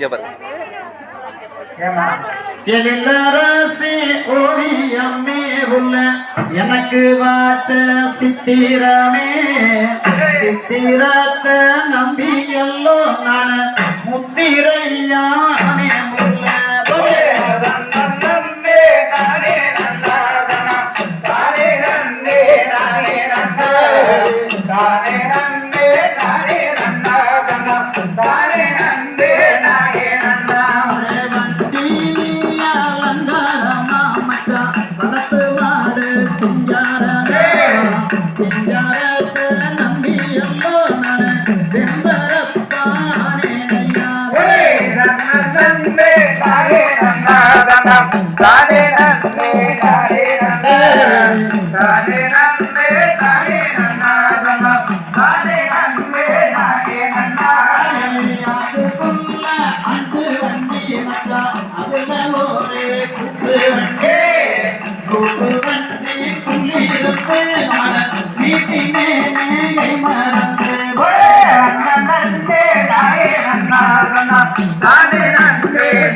ஜபர் எழிலரசி ஓவியமே உள்ள எனக்கு வாச்ச சித்திரமே. சித்திரத்தை நம்பி எல்லோ நான் முத்திரையானே. नन्ने नारे नन्ना नन्ना नारे नन्ने नारे नन्ना नारे नन्ने नारे नन्ना नन्ना नारे नन्ने नारे नन्ना नीति में मैं मरते बड़े नन्ने नारे नन्ना नन्ना नारे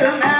எனக்கு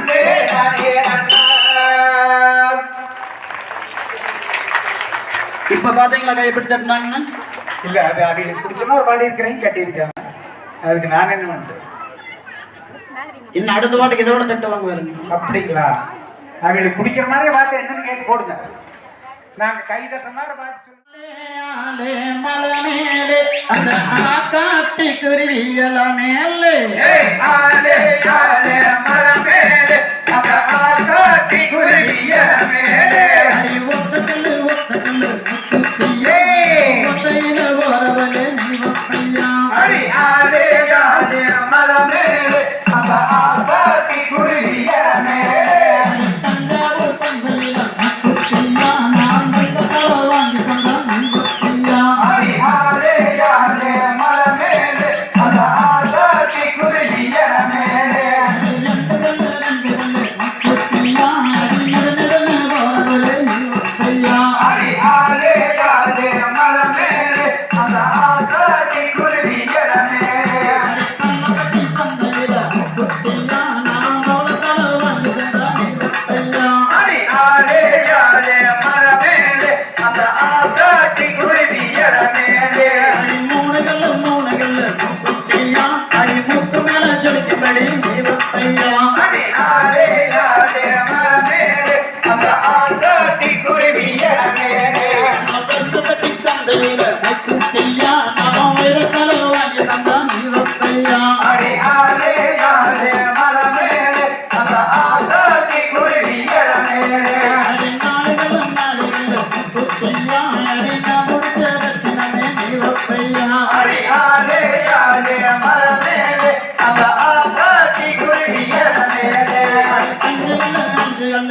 இப்ப பாத்தீங்களா கை எப்படி தட்டினாங்கன்னு இல்ல அது அவங்களுக்கு பிடிச்ச மாதிரி பாடி இருக்கிறேன் கட்டியிருக்காங்க. அதுக்கு நான் என்ன பண்ணுறேன் இன்னும் அடுத்த பாட்டுக்கு இதோட தட்டுவாங்க பாருங்க. அப்படிங்களா? அவங்களுக்கு பிடிக்கிற மாதிரி பாட்டு என்னன்னு கேட்டு போடுங்க. நாங்க கை தட்டுற மாதிரி பாட்டு மலை அந்த ஆக்காட்டி குருவியல மேலே. ஆலே ஆலே மரம் மேலே குருவிய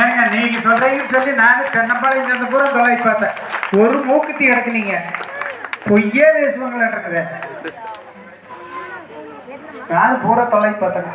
ஏங்க நீங்க சொல்றீங்கன்னு சொல்லி நானும் தென்னம்பாளையம் சேர்ந்த பூரா தொலை பார்த்தேன். ஒரு மூக்குத்தி கிடக்குனீங்க. பொய்யே பேசுவாங்களா இருக்குது நானும் பூரா தொலை பார்த்தேன்.